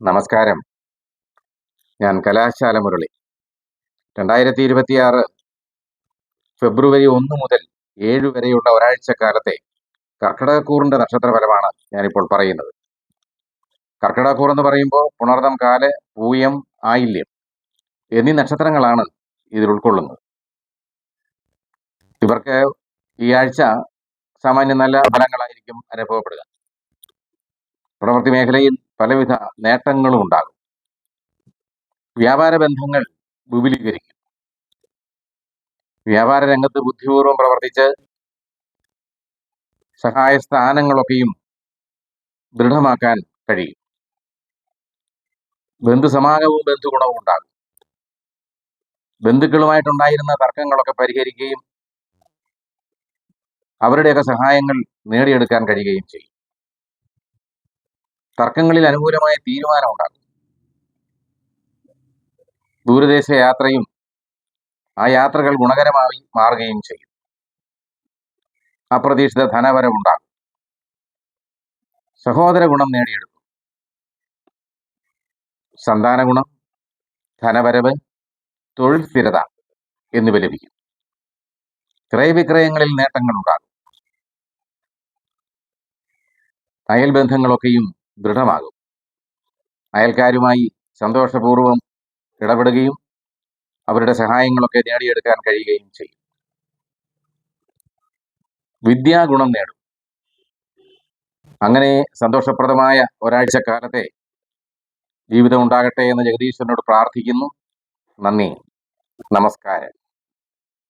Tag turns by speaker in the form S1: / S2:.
S1: നമസ്കാരം. ഞാൻ കലാശാല മുരളി. രണ്ടായിരത്തി ഇരുപത്തിയാറ് ഫെബ്രുവരി ഒന്ന് മുതൽ ഏഴ് വരെയുള്ള ഒരാഴ്ചക്കാലത്തെ കർക്കിടകക്കൂറിന്റെ നക്ഷത്ര ഫലമാണ് ഞാനിപ്പോൾ പറയുന്നത്. കർക്കിടകക്കൂർ എന്ന് പറയുമ്പോൾ പുണർദം കാൽ പൂയം ആയില്യം എന്നീ നക്ഷത്രങ്ങളാണ് ഇതിൽ ഉൾക്കൊള്ളുന്നത്. ഇവർക്ക് ഈ ആഴ്ച സാമാന്യം നല്ല ഫലങ്ങളായിരിക്കും അനുഭവപ്പെടുക. പ്രവൃത്തി മേഖലയിൽ പലവിധ നേട്ടങ്ങളും ഉണ്ടാകും. വ്യാപാര ബന്ധങ്ങൾ വിപുലീകരിക്കും. വ്യാപാര രംഗത്ത് ബുദ്ധിപൂർവം പ്രവർത്തിച്ച് സഹായ സ്ഥാനങ്ങളൊക്കെയും ദൃഢമാക്കാൻ കഴിയും. ബന്ധുസമാഗമവും ബന്ധുഗുണവും ഉണ്ടാകും. ബന്ധുക്കളുമായിട്ടുണ്ടായിരുന്ന തർക്കങ്ങളൊക്കെ പരിഹരിക്കുകയും അവരുടെയൊക്കെ സഹായങ്ങൾ നേടിയെടുക്കാൻ കഴിയുകയും ചെയ്യും. തർക്കങ്ങളിൽ അനുകൂലമായ തീരുമാനം ഉണ്ടാകും ദൂരദേശ യാത്രയും ആ യാത്രകൾ ഗുണകരമായി മാറുകയും ചെയ്യും. അപ്രതീക്ഷിത ധനവരവുണ്ടാകും സഹോദര ഗുണം നേടിയെടുക്കും. സന്താന ഗുണം ധനവരവ് തൊഴിൽ സ്ഥിരത എന്നിവ ലഭിക്കും. ക്രയവിക്രയങ്ങളിൽ നേട്ടങ്ങൾ ഉണ്ടാകും അയൽബന്ധങ്ങളൊക്കെയും ദൃഢമാകും. അയൽക്കാരുമായി സന്തോഷപൂർവം ഇടപെടുകയും അവരുടെ സഹായങ്ങളൊക്കെ നേടിയെടുക്കാൻ കഴിയുകയും ചെയ്യും. വിദ്യാഗുണം നേടും. അങ്ങനെ സന്തോഷപ്രദമായ ഒരാഴ്ചക്കാലത്തെ ജീവിതം ഉണ്ടാകട്ടെ എന്ന് ജഗദീശ്വരനോട് പ്രാർത്ഥിക്കുന്നു. നന്ദി. നമസ്കാരം.